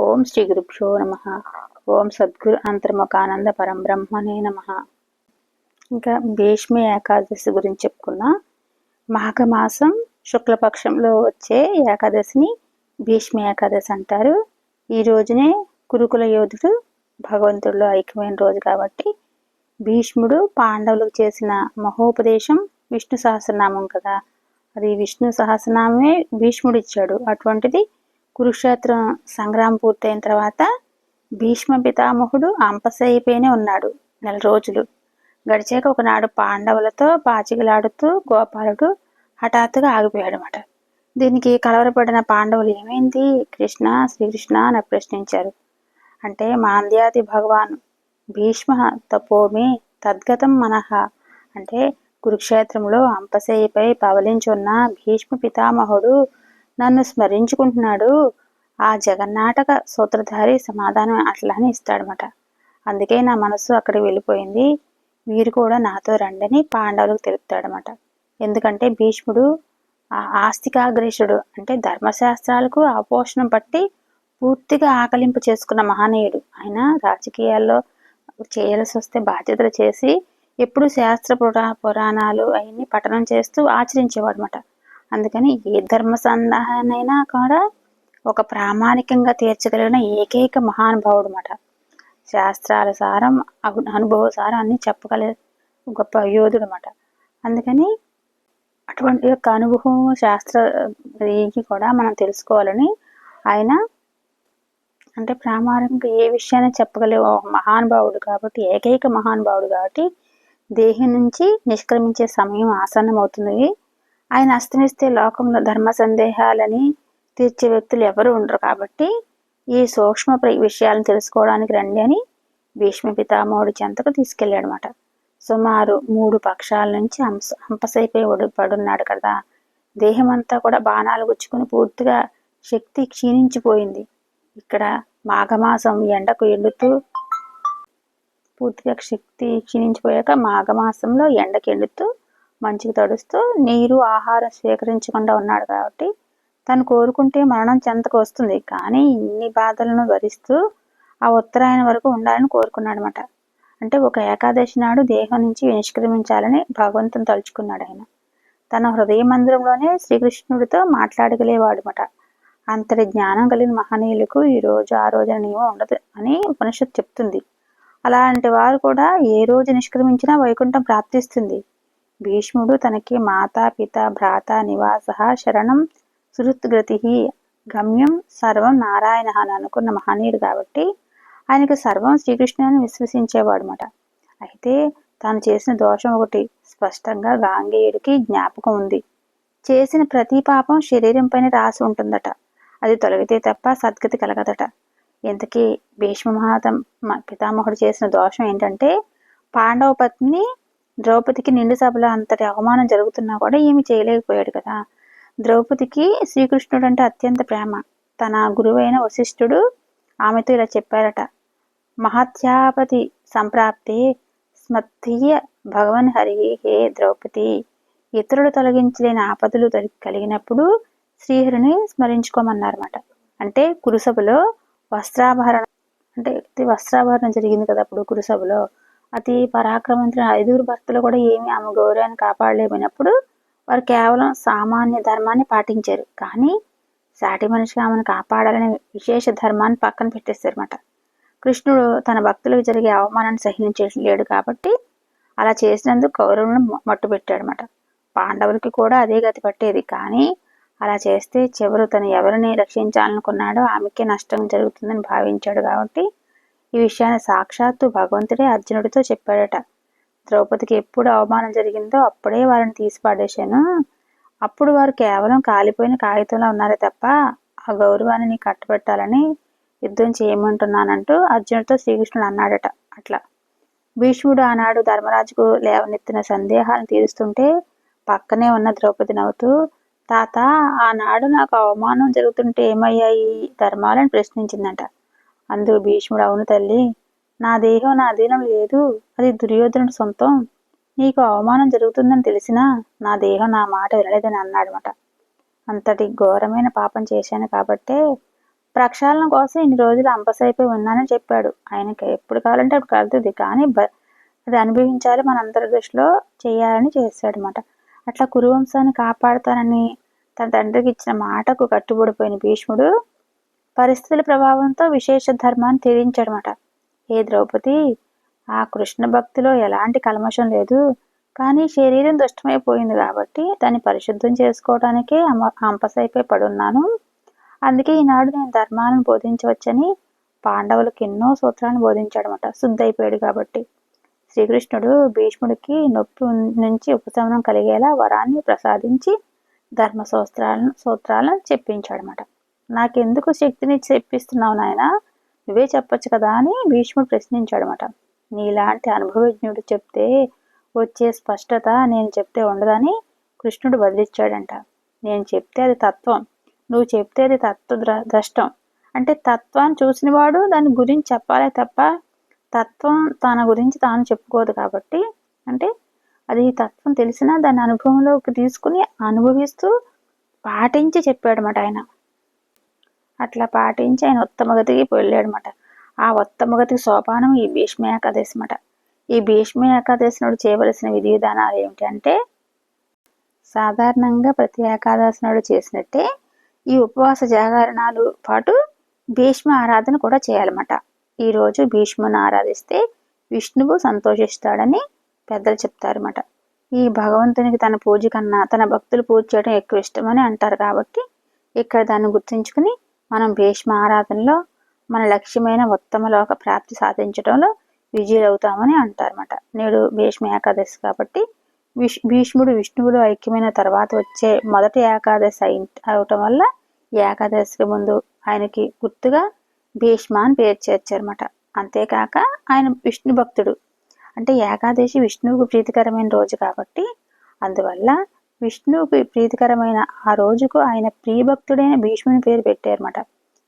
ఓం శ్రీ గురుభ్యో నమ. ఓం సద్గురు అంతర్ముఖానంద పరం బ్రహ్మనే నమ. ఇంకా భీష్మి ఏకాదశి గురించి చెప్పుకున్నా. మాఘమాసం శుక్లపక్షంలో వచ్చే ఏకాదశిని భీష్మి ఏకాదశి అంటారు. ఈ రోజునే కురుకుల యోధుడు భగవంతుడిలో ఐక్యమైన రోజు కాబట్టి భీష్ముడు పాండవులకు చేసిన మహోపదేశం విష్ణు సహస్రనామం కదా. అది విష్ణు సహస్రనామే భీష్ముడు ఇచ్చాడు అటువంటిది కురుక్షేత్రం సంగ్రామం పూర్తయిన తర్వాత భీష్మ పితామహుడు అంపసైపోయినే ఉన్నాడు నెల రోజులు. గడిచాక ఒకనాడు పాండవులతో పాచికలాడుతూ గోపాలుడు హఠాత్తుగా ఆగిపోయాడనమాట దీనికి కలవరపడిన పాండవులు ఏమైంది? కృష్ణ శ్రీకృష్ణ అని ప్రశ్నించారు. అంటే మాంద్యాది భగవాన్ భీష్మ తపోమి తద్గతం మనహ అంటే కురుక్షేత్రంలో అంపశయ్యపై పవలించున్న భీష్మ పితామహుడు నన్ను స్మరించుకుంటున్నాడు. ఆ జగన్నాటక సూత్రధారి సమాధానం అట్లానే ఇస్తాడనమాట అందుకే నా మనసు అక్కడ వెళ్ళిపోయింది. మీరు కూడా నాతో రండని పాండవులకు తెలుపుతాడనమాట ఎందుకంటే భీష్ముడు ఆ ఆస్తికాగ్రేషుడు అంటే ధర్మశాస్త్రాలకు ఆపోషణం పట్టి పూర్తిగా ఆకలింపు చేసుకున్న మహనీయుడు. ఆయన రాజకీయాల్లో చేయాల్సి వస్తే బాధ్యతలు చేసి ఎప్పుడు శాస్త్ర పురా పురాణాలు అవన్నీ పఠనం చేస్తూ ఆచరించేవాడు అనమాట అందుకని ఏ ధర్మ సందేహానైనా కూడా ఒక ప్రామాణికంగా తీర్చగలిగిన ఏకైక మహానుభావుడు అనమాట శాస్త్రాల సారం అనుభవ సారం అన్ని చెప్పగల గొప్ప యోధుడు అనమాట అందుకని అటువంటి యొక్క అనుభవం శాస్త్ర కూడా మనం తెలుసుకోవాలని ఆయన అంటే ప్రామాణికంగా ఏ విషయాన్ని చెప్పగలే మహానుభావుడు కాబట్టి ఏకైక మహానుభావుడు కాబట్టి దేహం నుంచి నిష్క్రమించే సమయం ఆసన్నమవుతుంది. అవుతుంది ఆయన అస్తమిస్తే లోకంలో ధర్మ సందేహాలని తీర్చే వ్యక్తులు ఎవరు ఉండరు కాబట్టి ఈ సూక్ష్మ విషయాలను తెలుసుకోవడానికి రండి అని భీష్మ పితామహుడి చెంతకు తీసుకెళ్ళాడనమాట సుమారు మూడు పక్షాల నుంచి హంస హంపసైపోయి పడున్నాడు కదా. దేహమంతా కూడా బాణాలు గుచ్చుకుని పూర్తిగా శక్తి క్షీణించిపోయింది. ఇక్కడ మాఘమాసం ఎండకు ఎండుతూ పూర్తిగా శక్తి క్షీణించిపోయాక మాఘమాసంలో ఎండకి ఎండుతూ మంచిగా తడుస్తూ నీరు ఆహారం స్వీకరించకుండా ఉన్నాడు కాబట్టి తను కోరుకుంటే మరణం చెంతకు వస్తుంది. కానీ ఇన్ని బాధలను భరిస్తూ ఆ ఉత్తరాయణ వరకు ఉండాలని కోరుకున్నాడనమాట అంటే ఒక ఏకాదశి నాడు దేహం నుంచి నిష్క్రమించాలని భగవంతుని తలుచుకున్నాడు ఆయన. తన హృదయ మందిరంలోనే శ్రీకృష్ణుడితో మాట్లాడగలేవాడు అనమాట అంతటి జ్ఞానం కలిగిన మహనీయులకు ఈ రోజు ఆ రోజు నియమం ఉండదు అని ఉపనిషత్తు చెప్తుంది. అలాంటి వారు కూడా ఏ రోజు నిష్క్రమించినా వైకుంఠం ప్రాప్తిస్తుంది. భీష్ముడు తనకి మాతా పిత భ్రాత నివాస శరణం సుహృత్గతి గమ్యం సర్వం నారాయణ అని అనుకున్న మహనీయుడు కాబట్టి ఆయనకు సర్వం శ్రీకృష్ణుని విశ్వసించేవాడు అనమాట అయితే తాను చేసిన దోషం ఒకటి స్పష్టంగా గాంగేయుడికి జ్ఞాపకం ఉంది. చేసిన ప్రతి పాపం శరీరం పైన రాసి ఉంటుందట. అది తొలగితే తప్ప సద్గతి కలగదట. ఇంతకీ భీష్మ మహాతం పితామహుడు చేసిన దోషం ఏంటంటే పాండవ పత్ని ద్రౌపదికి నిండు సభలో అంతటి అవమానం జరుగుతున్నా కూడా ఏమి చేయలేకపోయాడు కదా. ద్రౌపదికి శ్రీకృష్ణుడు అంటే అత్యంత ప్రేమ. తన గురువైన వశిష్ఠుడు ఆమెతో ఇలా చెప్పారట. మహాత్యాపతి సంప్రాప్తి స్మత్తీయ భగవన్ హరి హే ద్రౌపది. ఇతరులు తొలగించలేని ఆపదలు కలిగినప్పుడు శ్రీహరిని స్మరించుకోమన్నారన్నమాట. అంటే కురుసభలో వస్త్రాభరణ అంటే వస్త్రాభరణం జరిగింది కదా అప్పుడు కురుసభలో. అతి పరాక్రమంతుల ఐదుగురు భర్తలు కూడా ఏమి ఆమె గౌరవాన్ని కాపాడలేమైనప్పుడు వారు కేవలం సామాన్య ధర్మాన్ని పాటించారు. కానీ సాటి మనిషిగా ఆమెను కాపాడాలనే విశేష ధర్మాన్ని పక్కన పెట్టేస్తారన్నమాట కృష్ణుడు తన భక్తులకు జరిగే అవమానాన్ని సహించలేడు కాబట్టి అలా చేసినందుకు కౌరవులను మట్టుపెట్టాడనమాట పాండవులకి కూడా అదే గతి పట్టేది. కానీ అలా చేస్తే చివరు తను ఎవరిని రక్షించాలనుకున్నాడో ఆమెకే నష్టం జరుగుతుందని భావించాడు కాబట్టి ఈ విషయాన్ని సాక్షాత్తు భగవంతుడే అర్జునుడితో చెప్పాడట. ద్రౌపదికి ఎప్పుడు అవమానం జరిగిందో అప్పుడే వారిని తీసిపడేసాను అప్పుడు వారు కేవలం కాలిపోయిన కాగితంలో ఉన్నారే తప్ప ఆ గౌరవాన్ని నీ కట్టబెట్టాలని యుద్ధం చేయమంటున్నానంటూ అర్జునుడితో శ్రీకృష్ణుడు అన్నాడట. అట్లా. భీష్ముడు ఆనాడు ధర్మరాజుకు లేవనెత్తిన సందేహాలను తీరుస్తుంటే పక్కనే ఉన్న ద్రౌపది నవ్వుతూ తాత ఆనాడు నాకు అవమానం జరుగుతుంటే ఏమయ్యాయి? ధర్మాలను ప్రశ్నించిందంట. అందుకు భీష్ముడు అవును తల్లి. నా దేహం నా అధీనం లేదు. అది దుర్యోధనుడి సొంతం. నీకు అవమానం జరుగుతుందని తెలిసినా నా దేహం నా మాట వినలేదని అన్నాడనమాట అంతటి ఘోరమైన పాపం చేశాను కాబట్టే ప్రక్షాళన కోసం ఇన్ని రోజులు అంపసైపోయి ఉన్నానని చెప్పాడు. ఆయనకి ఎప్పుడు కావాలంటే అప్పుడు కలుగుతుంది కానీ అది అనుభవించాలి మన దృష్టిలో చేయాలని చేశాడనమాట అట్లా కురువంశాన్ని కాపాడుతానని తన తండ్రికి ఇచ్చిన మాటకు కట్టుబడిపోయిన భీష్ముడు పరిస్థితుల ప్రభావంతో విశేష ధర్మాన్ని త్యజించాడనమాట ఏ ద్రౌపది? ఆ కృష్ణ భక్తిలో ఎలాంటి కల్మషం లేదు. కానీ శరీరం దుష్టమైపోయింది కాబట్టి దాన్ని పరిశుద్ధం చేసుకోవడానికే అంపసైపోయి పడున్నాను. అందుకే ఈనాడు నేను ధర్మాలను బోధించవచ్చని పాండవులకు ఎన్నో సూత్రాలను బోధించాడనమాట శుద్ధైపోయాడు కాబట్టి. శ్రీకృష్ణుడు భీష్ముడికి నొప్పి నుంచి ఉపశమనం కలిగేలా వరాన్ని ప్రసాదించి ధర్మ సూత్రాలను సూత్రాలను చెప్పించాడనమాట నాకెందుకు శక్తిని చెప్పిస్తున్నావు నాయన? నువ్వే చెప్పొచ్చు కదా అని భీష్ముడు ప్రశ్నించాడనమాట నీలాంటి అనుభవజ్ఞుడు చెప్తే వచ్చే స్పష్టత నేను చెప్తే ఉండదని కృష్ణుడు బదిలిచ్చాడంట నేను చెప్తే అది తత్వం. నువ్వు చెప్తే అది తత్వ ద్రష్టం. అంటే తత్వాన్ని చూసినవాడు దాని గురించి చెప్పాలే తప్ప తత్వం తన గురించి తాను చెప్పుకోదు కాబట్టి అంటే అది తత్వం తెలిసినా దాని అనుభవంలోకి తీసుకుని అనుభవిస్తూ పాటించి చెప్పాడనమాట ఆయన. అట్లా పాటించి ఆయన ఉత్తమగతికి వెళ్ళాడనమాట ఆ ఉత్తమగతికి సోపానం ఈ భీష్మ ఏకాదశి అన్నమాట ఈ భీష్మ ఏకాదశి నాడు చేయవలసిన విధి విధానాలు ఏమిటి అంటే సాధారణంగా ప్రతి ఏకాదశి నాడు చేసినట్టే ఈ ఉపవాస జాగరణాలు పాటు భీష్మ ఆరాధన కూడా చేయాలన్నమాట ఈరోజు భీష్ముని ఆరాధిస్తే విష్ణువు సంతోషిస్తాడని పెద్దలు చెప్తారన్నమాట. ఈ భగవంతునికి తన పూజ కన్నా తన భక్తులు పూజ చేయడం ఎక్కువ ఇష్టమని అంటారు కాబట్టి ఇక్కడ దాన్ని గుర్తుంచుకుని మనం భీష్మ ఆరాధనలో మన లక్ష్యమైన ఉత్తమ లోక ప్రాప్తి సాధించడంలో విజయులవుతామని అంటారన్నమాట. నేడు భీష్మ ఏకాదశి కాబట్టి విష్ భీష్ముడు విష్ణువులో ఐక్యమైన తర్వాత వచ్చే మొదటి ఏకాదశి అయి అవటం వల్ల ఏకాదశికి ముందు ఆయనకి గుర్తుగా భీష్మ అని పేరు చేర్చారన్నమాట. అంతేకాక ఆయన విష్ణు భక్తుడు. అంటే ఏకాదశి విష్ణువుకు ప్రీతికరమైన రోజు కాబట్టి అందువల్ల విష్ణువుకి ప్రీతికరమైన ఆ రోజుకు ఆయన ప్రియభక్తుడైన భీష్ముని పేరు పెట్టారన్నమాట.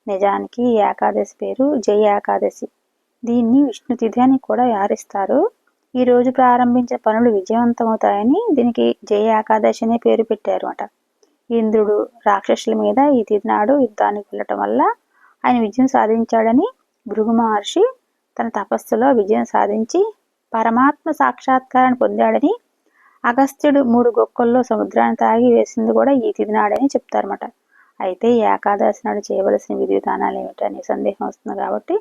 నిజానికి ఏకాదశి పేరు జయ ఏకాదశి. దీన్ని విష్ణు తిథి అని కూడా వ్యవహరిస్తారు ఈ రోజు ప్రారంభించిన పనులు విజయవంతమవుతాయని దీనికి జయ ఏకాదశి అనే పేరు పెట్టారు ఇంద్రుడు రాక్షసుల మీద ఈ తిథి నాడు యుద్ధానికి వెళ్ళటం వల్ల ఆయన విజయం సాధించాడని భృగు మహర్షి తన తపస్సులో విజయం సాధించి పరమాత్మ సాక్షాత్కారాన్ని పొందాడని అగస్త్యుడు మూడు గొక్కల్లో సముద్రాన్ని తాగి వేసింది కూడా ఈ తిది నాడని చెప్తారన్నమాట. అయితే ఏకాదశి నాడు చేయవలసిన విధి విధానాలు ఏమిటనే సందేహం వస్తుంది కాబట్టి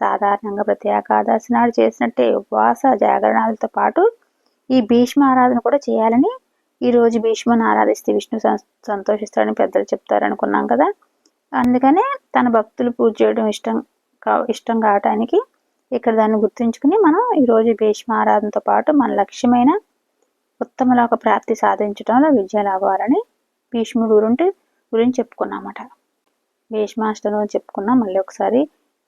సాధారణంగా ప్రతి ఏకాదశి నాడు చేసినట్టే ఉపవాస జాగరణాలతో పాటు ఈ భీష్మ ఆరాధన కూడా చేయాలని ఈ రోజు భీష్మను ఆరాధిస్తే విష్ణు సంతోషిస్తాడని పెద్దలు చెప్తారు అనుకున్నాం కదా. అందుకనే తన భక్తులు పూజ చేయడం ఇష్టం కా ఇష్టం కావటానికి ఇక్కడ దాన్ని గుర్తుంచుకుని మనం ఈరోజు భీష్మ ఆరాధనతో పాటు మన లక్ష్యమైన ఉత్తమలోక ప్రాప్తి సాధించడంలో విజయలాభాలని భీష్ముడు గురించి గురించి చెప్పుకున్నామట. భీష్మాష్టమి చెప్పుకున్నాం మళ్ళీ ఒకసారి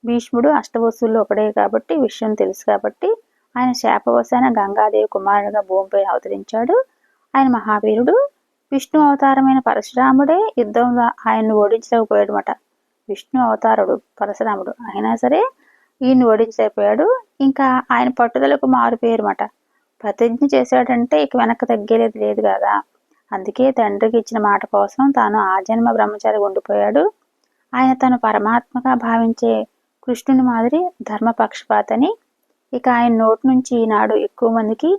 భీష్ముడు అష్టవస్తువుల్లో ఒకడే కాబట్టి విషయం తెలుసు కాబట్టి ఆయన శాపవశాన గంగాదేవి కుమారుడుగా భూమిపై అవతరించాడు. ఆయన మహావీరుడు విష్ణు అవతారమైన పరశురాముడే యుద్ధంలో ఆయన్ను ఓడించలేకపోయాడనమాట విష్ణు అవతారుడు పరశురాముడు. అయినా సరే ఈయన్ని ఓడించలేకపోయాడు. ఇంకా ఆయన పట్టుదలకు మారిపోయారు పేరుమాట. ప్రతిజ్ఞ చేశాడంటే ఇక వెనక్కి తగ్గేది లేదు కదా. అందుకే తండ్రికి ఇచ్చిన మాట కోసం తాను ఆజన్మ బ్రహ్మచారి ఉండిపోయాడు. ఆయన తను పరమాత్మగా భావించే కృష్ణుని మాదిరి ధర్మపక్షపాతని. ఇక ఆయన నోటి నుంచి ఈనాడు ఎక్కువ మందికి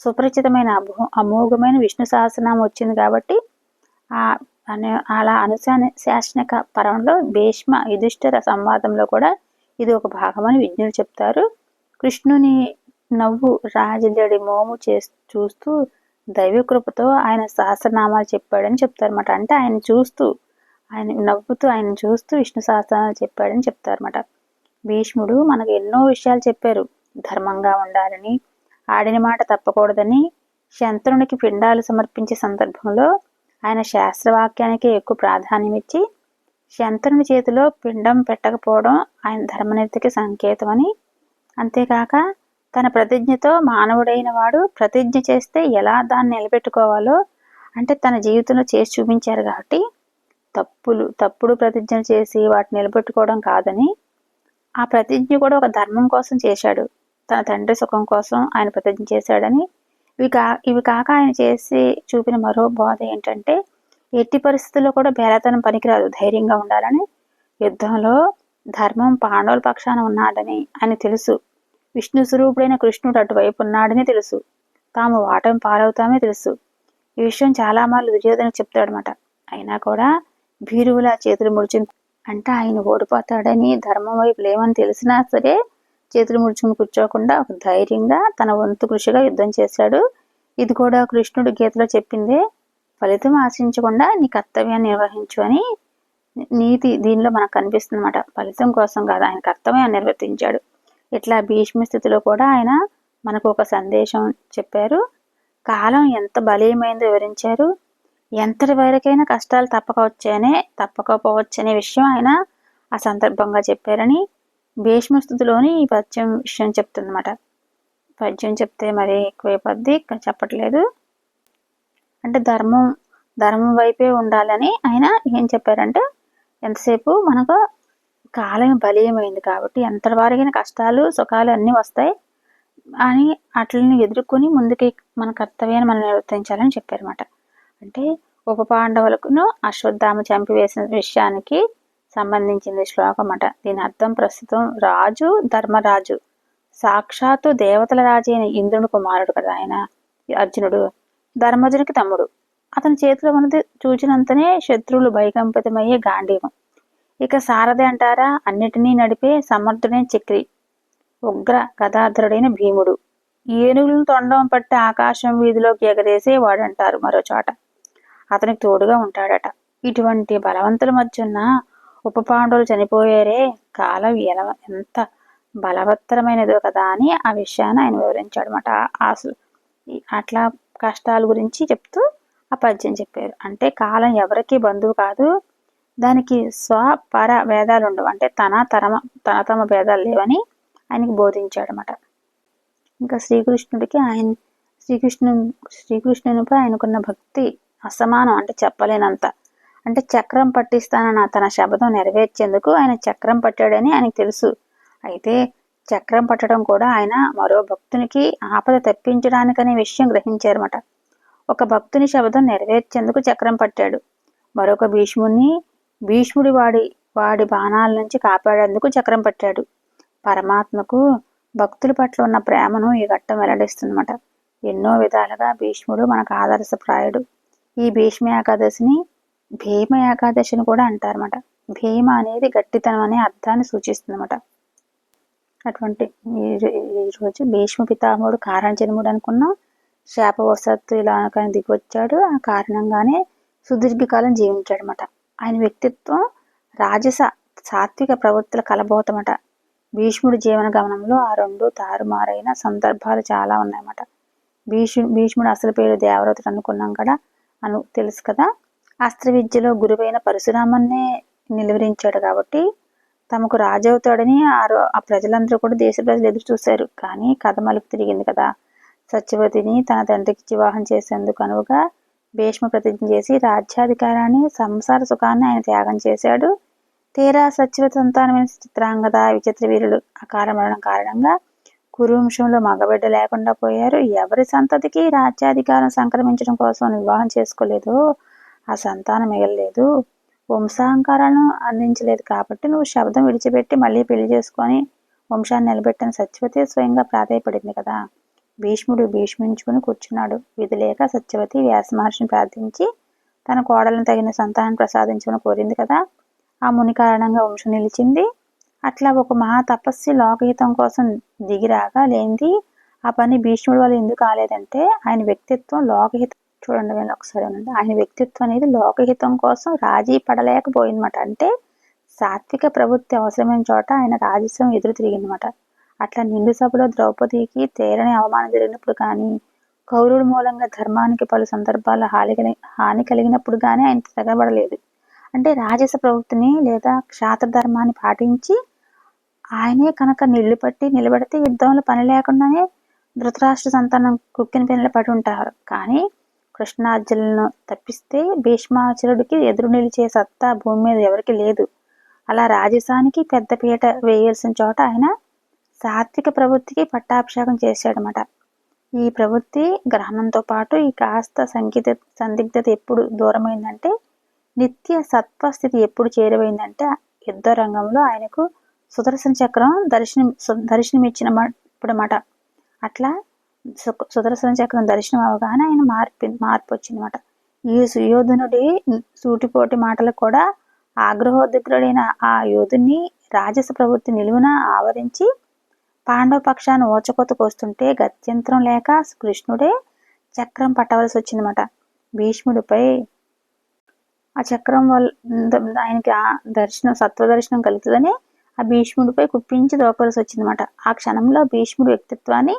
సుపరిచితమైన అమోఘమైన విష్ణు సహస్రనామం వచ్చింది కాబట్టి ఆ అలా అనుశాసనిక పరంలో భీష్మ యుధిష్ఠిర సంవాదంలో కూడా ఇది ఒక భాగమని విజ్ఞులు చెప్తారు. కృష్ణుని నవ్వు రాజజడి మోము చే చూస్తూ దైవకృపతో ఆయన సహస్రనామాలు చెప్పాడని చెప్తారన్నమాట. అంటే ఆయన చూస్తూ ఆయన నవ్వుతూ ఆయన చూస్తూ విష్ణు సహస్రనామాలు చెప్పాడని చెప్తారన్నమాట. భీష్ముడు మనకు ఎన్నో విషయాలు చెప్పారు. ధర్మంగా ఉండాలని ఆడిన మాట తప్పకూడదని శంతనునికి పిండాలు సమర్పించే సందర్భంలో ఆయన శాస్త్రవాక్యానికి ఎక్కువ ప్రాధాన్యం ఇచ్చి శంతనుని చేతిలో పిండం పెట్టకపోవడం ఆయన ధర్మనీతికి సంకేతమని అంతేకాక తన ప్రతిజ్ఞతో మానవుడైన వాడు ప్రతిజ్ఞ చేస్తే ఎలా దాన్ని నిలబెట్టుకోవాలో అంటే తన జీవితంలో చేసి చూపించారు కాబట్టి తప్పులు తప్పుడు ప్రతిజ్ఞ చేసి వాటిని నిలబెట్టుకోవడం కాదని ఆ ప్రతిజ్ఞ కూడా ఒక ధర్మం కోసం చేశాడు. తన తండ్రి సుఖం కోసం ఆయన ప్రతిజ్ఞ చేశాడని. ఇవి కా ఇవి కాక ఆయన చేసి చూపిన మరో బోధ ఏంటంటే ఎట్టి పరిస్థితుల్లో కూడా బేలతనం పనికిరాదు ధైర్యంగా ఉండాలని. యుద్ధంలో ధర్మం పాండవుల పక్షాన ఉన్నాడని ఆయన తెలుసు. విష్ణు స్వరూపుడైన కృష్ణుడు అటువైపు ఉన్నాడని తెలుసు. తాము వాటం పాలవుతామే తెలుసు. ఈ విషయం చాలా మార్లు దుర్యోధన చెప్తాడనమాట అయినా కూడా భీరువుల చేతులు ముడిచి అంటే ఆయన ఓడిపోతాడని ధర్మం వైపు లేవని తెలిసినా సరే చేతులు ముడుచుకుని కూర్చోకుండా ఒక ధైర్యంగా తన వంతు కృషిగా యుద్ధం చేశాడు. ఇది కూడా కృష్ణుడు గీతలో చెప్పిందే. ఫలితం ఆశించకుండా నీ కర్తవ్యాన్ని నిర్వహించు అని నీతి దీనిలో మనకు కనిపిస్తుంది అనమాట ఫలితం కోసం కాదు ఆయన కర్తవ్యాన్ని నిర్వర్తించాడు. ఇట్లా భీష్మ స్థితిలో కూడా ఆయన మనకు ఒక సందేశం చెప్పారు. కాలం ఎంత బలీయమైందో వివరించారు. ఎంతటి వరకైనా కష్టాలు తప్పక వచ్చాయనే తప్పకపోవచ్చనే విషయం ఆయన ఆ సందర్భంగా చెప్పారని భీష్మస్థితిలోని ఈ పద్యం విషయం చెప్తుందన్నమాట. పద్యం చెప్తే మరి ఎక్కువైపోద్ది చెప్పట్లేదు. అంటే ధర్మం ధర్మం వైపే ఉండాలని ఆయన ఏం చెప్పారంటే ఎంతసేపు మనకు కాలం బలీయమైంది కాబట్టి ఎంత వారికైనా కష్టాలు సుఖాలు అన్నీ వస్తాయి అని వాటిని ఎదుర్కొని ముందుకి మన కర్తవ్యాన్ని మనం నిర్వర్తించాలని చెప్పారన్నమాట. అంటే ఉప పాండవులకును అశ్వత్థామ చంపివేసిన విషయానికి సంబంధించింది శ్లోకం అన్నమాట. దీని అర్థం ప్రస్తుతం రాజు ధర్మరాజు సాక్షాత్తు దేవతల రాజు అయిన ఇంద్రుని కుమారుడు కదా ఆయన అర్జునుడు ధర్మజునికి తమ్ముడు. అతని చేతిలో ఉన్నది చూచినంతనే శత్రువులు భయకంపితమయ్యే గాంధీవం. ఇక సారథి అంటారా అన్నిటినీ నడిపే సమర్థుడైన చక్రి ఉగ్ర గదాధరుడైన భీముడు. ఏనుగులను తొండం పట్టి ఆకాశం వీధిలోకి ఎగరేసే వాడంటారు మరో చోట. అతనికి తోడుగా ఉంటాడట. ఇటువంటి బలవంతుల మధ్య ఉన్న ఉప పాండవులు చనిపోయారే కాలం ఎలా ఎంత బలవత్తరమైనదో కదా అని ఆ విషయాన్ని ఆయన వివరించాడు అనమాట అట్లా కష్టాల గురించి చెప్తూ ఆ పద్యం చెప్పారు. అంటే కాలం ఎవరికి బంధువు కాదు దానికి స్వపర భేదాలు ఉండవు. అంటే తన తరమ తన తమ భేదాలు లేవని ఆయనకి బోధించాడు అనమాట ఇంకా శ్రీకృష్ణుడికి ఆయన శ్రీకృష్ణు శ్రీకృష్ణునిపై ఆయనకున్న భక్తి అసమానం అంటే చెప్పలేనంత. అంటే చక్రం పట్టిస్తానన్న తన శబ్దం నెరవేర్చేందుకు ఆయన చక్రం పట్టాడని ఆయనకు తెలుసు. అయితే చక్రం పట్టడం కూడా ఆయన మరో భక్తునికి ఆపద తప్పించడానికనే విషయం గ్రహించారన్నమాట. ఒక భక్తుని శబ్దం నెరవేర్చేందుకు చక్రం పట్టాడు. మరొక భీష్ముని భీష్ముడి వాడి వాడి బాణాల నుంచి కాపాడేందుకు చక్రం పట్టాడు. పరమాత్మకు భక్తుల పట్ల ఉన్న ప్రేమను ఈ ఘట్టం వెల్లడిస్తుందన్నమాట. ఎన్నో విధాలుగా భీష్ముడు మనకు ఆదర్శప్రాయుడు. ఈ భీష్మ ఏకాదశిని భీమ ఏకాదశిని కూడా అంటారన్నమాట. భీమ అనేది గట్టితనం అనే అర్థాన్ని సూచిస్తుందన్నమాట. అటువంటి ఈరోజు భీష్మ పితామహుడు కారణ జన్ముడు అనుకున్నాం శాపవసత్తు ఇలా కానీ దిగొచ్చాడు ఆ కారణంగానే సుదీర్ఘకాలం జీవించాడనమాట ఆయన వ్యక్తిత్వం రాజస సాత్విక ప్రవృత్తుల కలబోతమట. భీష్ముడి జీవన గమనంలో ఆ రెండు తారుమారైన సందర్భాలు చాలా ఉన్నాయన్నమాట. భీషు భీష్ముడు అసలు పేరు దేవరతుడు అనుకున్నాం కదా అను తెలుసు కదా. అస్త్ర విద్యలో గురువైన పరశురామన్నే నిలువరించాడు కాబట్టి తమకు రాజవుతాడని ఆ ప్రజలందరూ కూడా దేశ ప్రజలు ఎదురు చూశారు. కానీ కథ మలుపు తిరిగింది కదా. సత్యవతిని తన తండ్రికి వివాహం చేసేందుకు అనువుగా భీష్మ ప్రతిజ్ఞ చేసి రాజ్యాధికారాన్ని సంసార సుఖాన్ని ఆయన త్యాగం చేశాడు. తీరా సచివ సంతానమైన చిత్రాంగద విచిత్ర వీరులు. అకాల మరణం కారణంగా కురువంశంలో మగబిడ్డ లేకుండా పోయారు. ఎవరి సంతతికి రాజ్యాధికారం సంక్రమించడం కోసం వివాహం చేసుకోలేదు ఆ సంతానం మిగలలేదు. వంశాంకారాలను అందించలేదు కాబట్టి నువ్వు శబ్దం విడిచిపెట్టి మళ్ళీ పెళ్ళి చేసుకొని వంశాన్ని నిలబెట్టిన సత్యవతి స్వయంగా ప్రాధాయపడింది కదా. భీష్ముడు భీష్మించుకుని కూర్చున్నాడు. విధి లేక సత్యవతి వ్యాసమహర్షిని ప్రార్థించి తన కోడలను తగిన సంతానం ప్రసాదించమని కోరింది కదా. ఆ ముని కారణంగా వంశం నిలిచింది. అట్లా ఒక మహా తపస్సి లోకహితం కోసం దిగిరాగా లేనిది ఆ పని భీష్ముడు వల్ల ఎందుకు కాలేదంటే ఆయన వ్యక్తిత్వం లోకహితం చూడండి నేను ఒకసారి ఉండండి ఆయన వ్యక్తిత్వం అనేది లోకహితం కోసం రాజీ పడలేకపోయిందన్నమాట. అంటే సాత్విక ప్రవృత్తి అవసరమైన చోట ఆయన రాజస్వం ఎదురు తిరిగిందన్నమాట. అట్లా నిండు సభలో ద్రౌపదికి తేరని అవమానం జరిగినప్పుడు కానీ కౌరుడు మూలంగా ధర్మానికి పలు సందర్భాల్లో హాని కలిగి హాని కలిగినప్పుడు కానీ ఆయన తెగబడలేదు అంటే రాజస ప్రవృత్తిని లేదా క్షాత్ర ధర్మాన్ని పాటించి ఆయనే కనుక నిల్లు పట్టి నిలబడితే యుద్ధంలో పని లేకుండానే ధృతరాష్ట్ర సంతానం కుక్కిన పెనులు పడి ఉంటారు. కానీ కృష్ణార్జులను తప్పిస్తే భీష్మాచరుడికి ఎదురు నిలిచే సత్తా భూమి మీద ఎవరికి లేదు. అలా రాజసానికి పెద్ద పీట వేయాల్సిన చోట ఆయన సాత్విక ప్రవృత్తికి పట్టాభిషేకం చేశాడనమాట ఈ ప్రవృత్తి గ్రహణంతో పాటు ఈ కాస్త సంగీత సందిగ్ధత ఎప్పుడు దూరమైందంటే నిత్య సత్వస్థితి ఎప్పుడు చేరువైందంటే యుద్ధ రంగంలో ఆయనకు సుదర్శన చక్రం దర్శనం దర్శనం మాట అట్లా సుదర్శన చక్రం దర్శనం అవగానే ఆయన మార్పు మార్పు వచ్చిందన్నమాట ఈ సుయోధనుడి సూటిపోటి మాటలకు కూడా ఆగ్రహోద్గ్రుడైన ఆ యోధుని రాజస ప్రవృత్తి నిలువున ఆవరించి పాండవ పక్షాన్ని ఓచకొతకు వస్తుంటే గత్యంతరం లేక కృష్ణుడే చక్రం పట్టవలసి వచ్చిందన్నమాట. భీష్ముడిపై ఆ చక్రం వల్ల ఆయనకి ఆ దర్శనం సత్వ దర్శనం కలుగుతుందని ఆ భీష్ముడిపై కుప్పించి దోపవలసి వచ్చిందన్నమాట. ఆ క్షణంలో భీష్ముడి వ్యక్తిత్వాన్ని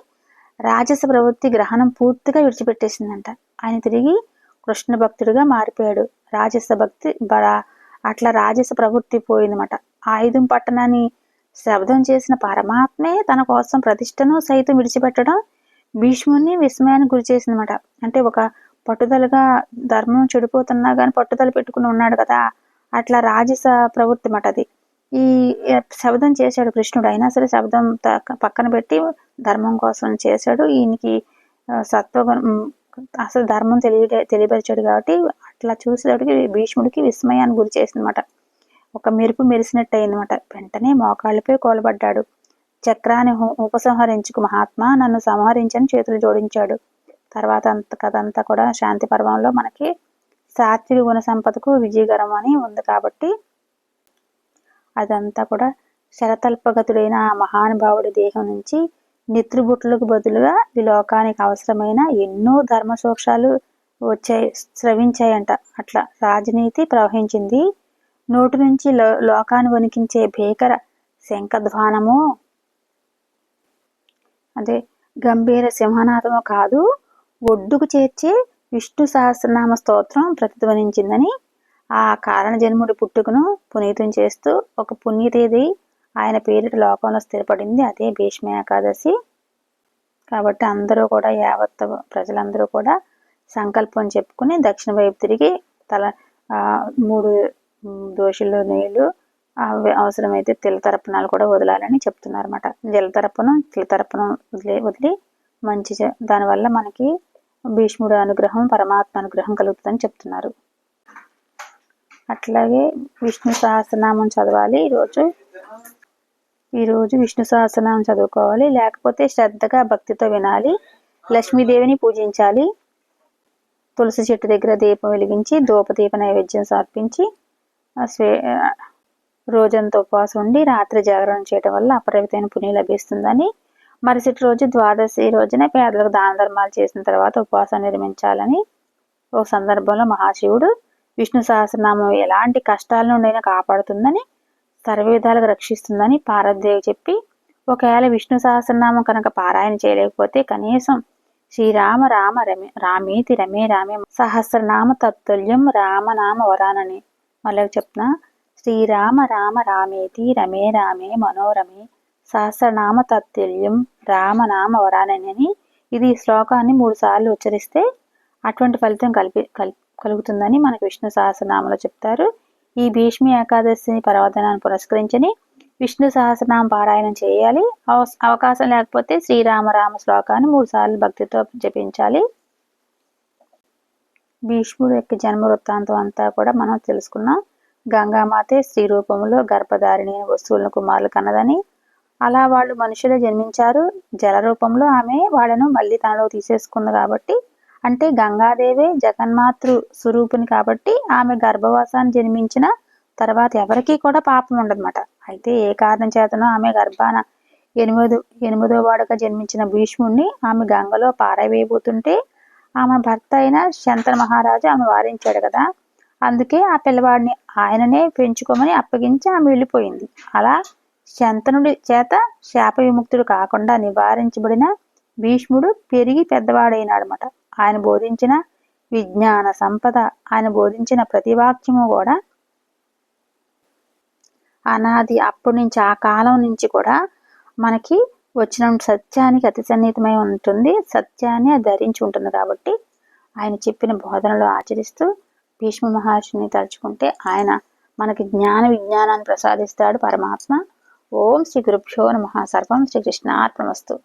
రాజస ప్రవృత్తి గ్రహణం పూర్తిగా విడిచిపెట్టేసిందంట. ఆయన తిరిగి కృష్ణ భక్తుడిగా మారిపోయాడు. రాజస భక్తి అట్లా రాజస ప్రవృత్తి పోయిందన్నమాట. ఆయుధం పట్టణాన్ని శబ్దం చేసిన పరమాత్మే తన కోసం ప్రతిష్టను సైతం విడిచిపెట్టడం భీష్ముని విస్మయానికి గురి చేసిందన్నమాట. అంటే ఒక పట్టుదలగా ధర్మం చెడిపోతున్నా కానీ పట్టుదల పెట్టుకుని ఉన్నాడు కదా అట్లా రాజస ప్రవృత్తి మాట అది. ఈ శబ్దం చేశాడు కృష్ణుడు. అయినా సరే శబ్దం పక్కన పెట్టి ధర్మం కోసం చేశాడు. ఈయనకి సత్వగుణం అసలు ధర్మం తెలియ తెలియపరిచాడు కాబట్టి అట్లా చూసేటప్పటికి భీష్ముడికి విస్మయాన్ని గురి చేసిందన్నమాట. ఒక మెరుపు మెరిసినట్టు అయిందన్నమాట వెంటనే మోకాళ్ళపై కోలబడ్డాడు. చక్రాన్ని ఉపసంహరించుకు మహాత్మా నన్ను సంహరించని చేతులు జోడించాడు. తర్వాత అంత కదంతా కూడా శాంతి పర్వంలో మనకి సాత్విక గుణ సంపదకు విజయగరం అని ఉంది కాబట్టి అదంతా కూడా శరతల్పగతుడైన ఆ మహానుభావుడి దేహం నుంచి నిద్రబుట్లకు బదులుగా ఈ లోకానికి అవసరమైన ఎన్నో ధర్మ సూక్షాలు వచ్చాయి స్రవించాయంట. అట్లా రాజనీతి ప్రవహించింది నోటి నుంచి లోకాన్ని వణికించే భీకర శంఖధ్వానము? అదే గంభీర సింహనాథము కాదు ఒడ్డుకు చేర్చే విష్ణు సహస్రనామ స్తోత్రం ప్రతిధ్వనించిందని ఆ కారణ జన్ముడి పుట్టుకను పునీతం చేస్తూ ఒక పుణ్యతేది ఆయన పేరిట లోకంలో స్థిరపడింది. అదే భీష్మ ఏకాదశి. కాబట్టి అందరూ కూడా యావత్ ప్రజలందరూ కూడా సంకల్పం చెప్పుకుని దక్షిణ వైపు తిరిగి తల మూడు దోశలు నీళ్ళు అవి అవసరమైతే తిలతరపణాలు కూడా వదలాలని చెప్తున్నారు అనమాట జలతరపను తిలతరపణం వదిలే వదిలి మంచి దానివల్ల మనకి భీష్ముడు అనుగ్రహం పరమాత్మ అనుగ్రహం కలుగుతుందని చెప్తున్నారు. అట్లాగే విష్ణు సహస్రనామం చదవాలి ఈరోజు. ఈరోజు విష్ణు సహస్రనామం చదువుకోవాలి. లేకపోతే శ్రద్ధగా భక్తితో వినాలి. లక్ష్మీదేవిని పూజించాలి. తులసి చెట్టు దగ్గర దీపం వెలిగించి ధూపదీప నైవేద్యం సమర్పించి స్వే రోజంతా ఉపవాసం ఉండి రాత్రి జాగరణ చేయడం వల్ల అపరిమితమైన పుణ్యం లభిస్తుందని. మరుసటి రోజు ద్వాదశి రోజున పేదలకు దాన ధర్మాలు చేసిన తర్వాత ఉపవాసం నిర్మించాలని ఒక సందర్భంలో మహాశివుడు విష్ణు సహస్రనామం ఎలాంటి కష్టాల నుండైనా కాపాడుతుందని సర్వ విధాలుగా రక్షిస్తుందని పారద్దేవి చెప్పి ఒకవేళ విష్ణు సహస్రనామం కనుక పారాయణ చేయలేకపోతే కనీసం శ్రీరామ రామ రమే రామేతి రమే రామే సహస్రనామ తత్తుల్యం రామనామ వరానని మళ్ళీ చెప్తున్నా. శ్రీరామ రామ రామేతి రమే రామే మనోరమే సహస్రనామ తత్తుల్యం రామనామ వరానని ఇది శ్లోకాన్ని మూడు సార్లు ఉచ్చరిస్తే అటువంటి ఫలితం కలిపి కలుగుతుందని మనకు విష్ణు సహస్రనామంలో చెప్తారు. ఈ భీష్మి ఏకాదశి పర్వదనాన్ని పురస్కరించని విష్ణు సహస్రనామ పారాయణం చేయాలి. అవకాశం లేకపోతే శ్రీరామరామ శ్లోకాన్ని మూడు సార్లు భక్తితో జపించాలి. భీష్ముడు యొక్క జన్మ వృత్తాంతం అంతా కూడా మనం తెలుసుకున్నాం గంగామాతే స్త్రీ రూపంలో గర్భధారిణి వస్తువులను కుమారులు కన్నదని. అలా వాళ్ళు మనుషులే జన్మించారు. జల రూపంలో ఆమె వాళ్ళను మళ్ళీ తనలో తీసేసుకుంది కాబట్టి అంటే గంగాదేవే జగన్మాతృ స్వరూపుని కాబట్టి ఆమె గర్భవాసాన్ని జన్మించిన తర్వాత ఎవరికీ కూడా పాపం ఉండదన్నమాట. అయితే ఏ కారణం చేతనో ఆమె గర్భాన ఎనిమిదో ఎనిమిదో వాడుగా జన్మించిన భీష్ముడిని ఆమె గంగలో పారవేయబోతుంటే ఆమె భర్త అయిన శంతన మహారాజు ఆమె వారించాడు కదా. అందుకే ఆ పిల్లవాడిని ఆయననే పెంచుకోమని అప్పగించి ఆమె వెళ్ళిపోయింది. అలా శంతనుడి చేత శాప విముక్తుడు కాకుండా నివారించబడిన భీష్ముడు పెరిగి పెద్దవాడైనాడనమాట ఆయన బోధించిన విజ్ఞాన సంపద ఆయన బోధించిన ప్రతివాక్యము కూడా అనాది అప్పటి నుంచి ఆ కాలం నుంచి కూడా మనకి వచ్చిన సత్యానికి అతి సన్నిహితమై ఉంటుంది. సత్యాన్ని ధరించి ఉంటుంది కాబట్టి ఆయన చెప్పిన బోధనలు ఆచరిస్తూ భీష్మ మహర్షిని తలుచుకుంటే ఆయన మనకి జ్ఞాన విజ్ఞానాన్ని ప్రసాదిస్తాడు పరమాత్మ. ఓం శ్రీ గురుభ్యో నమ. సర్వం శ్రీకృష్ణార్పణమస్తు